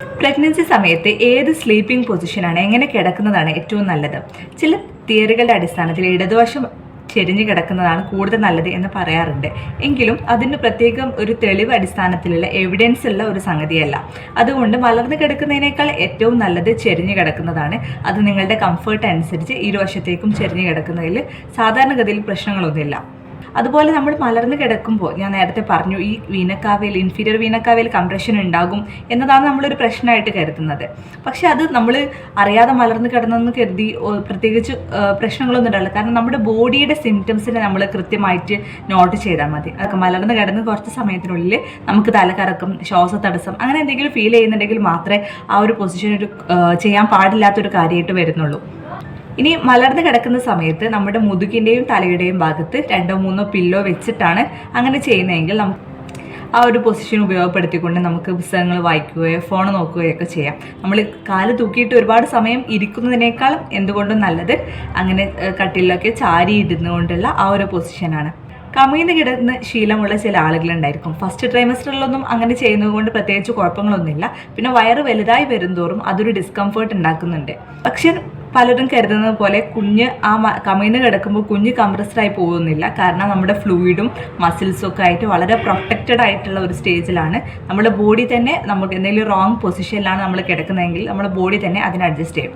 Pregnancy സമയത്ത് ഏത് sleeping പൊസിഷനാണ് എങ്ങനെ കിടക്കുന്നതാണ് ഏറ്റവും നല്ലത്? ചില തിയറികളുടെ അടിസ്ഥാനത്തിൽ ഇടതുവശം ചെരിഞ്ഞു കിടക്കുന്നതാണ് കൂടുതൽ നല്ലത് എന്ന് പറയാറുണ്ട്. എങ്കിലും അതിന് പ്രത്യേകം ഒരു തെളിവ് അടിസ്ഥാനത്തിലുള്ള എവിഡൻസ് ഉള്ള ഒരു സംഗതിയല്ല. അതുകൊണ്ട് വളർന്നു കിടക്കുന്നതിനേക്കാൾ ഏറ്റവും നല്ലത് ചെരിഞ്ഞു കിടക്കുന്നതാണ്. അത് നിങ്ങളുടെ കംഫർട്ട് അനുസരിച്ച് ഇരുവശത്തേക്കും ചെരിഞ്ഞു കിടക്കുന്നതിൽ സാധാരണഗതിയിൽ പ്രശ്നങ്ങളൊന്നുമില്ല. അതുപോലെ നമ്മൾ മലർന്ന് കിടക്കുമ്പോൾ ഞാൻ നേരത്തെ പറഞ്ഞു ഈ വീനക്കാവയിൽ ഇൻഫീരിയർ വീനക്കാവയിൽ കംപ്രഷൻ ഉണ്ടാകും എന്നതാണ് നമ്മളൊരു പ്രശ്നമായിട്ട് കരുതുന്നത്. പക്ഷെ അത് നമ്മൾ അറിയാതെ മലർന്ന് കിടന്നെന്ന് കരുതി പ്രത്യേകിച്ച് പ്രശ്നങ്ങളൊന്നും ഉണ്ടാവില്ല. കാരണം നമ്മുടെ ബോഡിയുടെ സിംറ്റംസിനെ നമ്മൾ കൃത്യമായിട്ട് നോട്ട് ചെയ്താൽ മതി. അതൊക്കെ മലർന്ന് കിടന്ന് കുറച്ച് സമയത്തിനുള്ളിൽ നമുക്ക് തലകറക്കം ശ്വാസതടസ്സം അങ്ങനെ എന്തെങ്കിലും ഫീൽ ചെയ്യുന്നുണ്ടെങ്കിൽ മാത്രമേ ആ ഒരു പൊസിഷൻ ഒരു ചെയ്യാൻ പാടില്ലാത്തൊരു കാര്യമായിട്ട് വരുന്നുള്ളൂ. ഇനി മലർന്നു കിടക്കുന്ന സമയത്ത് നമ്മുടെ മുതുകിന്റെയും തലയുടെയും ഭാഗത്ത് രണ്ടോ മൂന്നോ പില്ലോ വെച്ചിട്ടാണ് അങ്ങനെ ചെയ്യുന്നതെങ്കിൽ നമുക്ക് ആ ഒരു പൊസിഷൻ ഉപയോഗപ്പെടുത്തിക്കൊണ്ട് നമുക്ക് പുസ്തകങ്ങൾ വായിക്കുകയോ ഫോൺ നോക്കുകയോ ഒക്കെ ചെയ്യാം. നമ്മൾ കാൽ തൂക്കിയിട്ട് ഒരുപാട് സമയം ഇരിക്കുന്നതിനേക്കാളും എന്തുകൊണ്ടും നല്ലത് അങ്ങനെ കട്ടിലൊക്കെ ചാരി ഇരുന്നുകൊണ്ടുള്ള ആ ഒരു പൊസിഷനാണ് കമിഴ്ന്ന് കിടന്ന് ശീലമുള്ള ചില ആളുകളുണ്ടായിരിക്കും. ഫസ്റ്റ് ട്രൈമസ്റ്ററിലൊന്നും അങ്ങനെ ചെയ്യുന്നത് കൊണ്ട് പ്രത്യേകിച്ച് കുഴപ്പങ്ങളൊന്നുമില്ല. പിന്നെ വയറ് വലുതായി വരുംതോറും അതൊരു ഡിസ്കംഫേർട്ട് ഉണ്ടാക്കുന്നുണ്ട്. പക്ഷെ പലരും കരുതുന്നത് പോലെ കുഞ്ഞ് ആ കമിഴ്ന്ന് കിടക്കുമ്പോൾ കുഞ്ഞ് കംപ്രസ്ഡായി പോകുന്നില്ല. കാരണം നമ്മുടെ ഫ്ലൂയിഡും മസിൽസും ഒക്കെ ആയിട്ട് വളരെ പ്രൊട്ടക്റ്റഡ് ആയിട്ടുള്ള ഒരു സ്റ്റേജിലാണ് നമ്മുടെ ബോഡി തന്നെ നമുക്ക് എന്തെങ്കിലും റോങ് പൊസിഷനിലാണ് നമ്മൾ കിടക്കുന്നതെങ്കിൽ നമ്മുടെ ബോഡി തന്നെ അതിന് അഡ്ജസ്റ്റ് ചെയ്യും.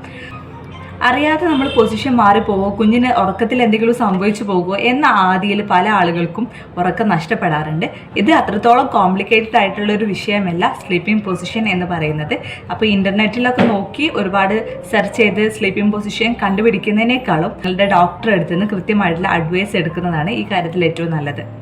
അറിയാതെ നമ്മൾ പൊസിഷൻ മാറിപ്പോവോ? കുഞ്ഞിന് ഉറക്കത്തിൽ എന്തെങ്കിലും സംഭവിച്ചു പോകുമോ എന്ന ആദിയിൽ പല ആളുകൾക്കും ഉറക്കം നഷ്ടപ്പെടാറുണ്ട്. ഇത് അത്രത്തോളം കോംപ്ലിക്കേറ്റഡ് ആയിട്ടുള്ള ഒരു വിഷയമല്ല സ്ലീപ്പിംഗ് പൊസിഷൻ എന്ന് പറയുന്നത്. അപ്പോൾ ഇന്റർനെറ്റിലൊക്കെ നോക്കി ഒരുപാട് സെർച്ച് ചെയ്ത് സ്ലീപ്പിംഗ് പൊസിഷൻ കണ്ടുപിടിക്കുന്നതിനേക്കാളും നിങ്ങളുടെ ഡോക്ടറെ അടുത്ത് നിന്ന് കൃത്യമായിട്ടുള്ള അഡ്വൈസ് എടുക്കുന്നതാണ് ഈ കാര്യത്തിൽ ഏറ്റവും നല്ലത്.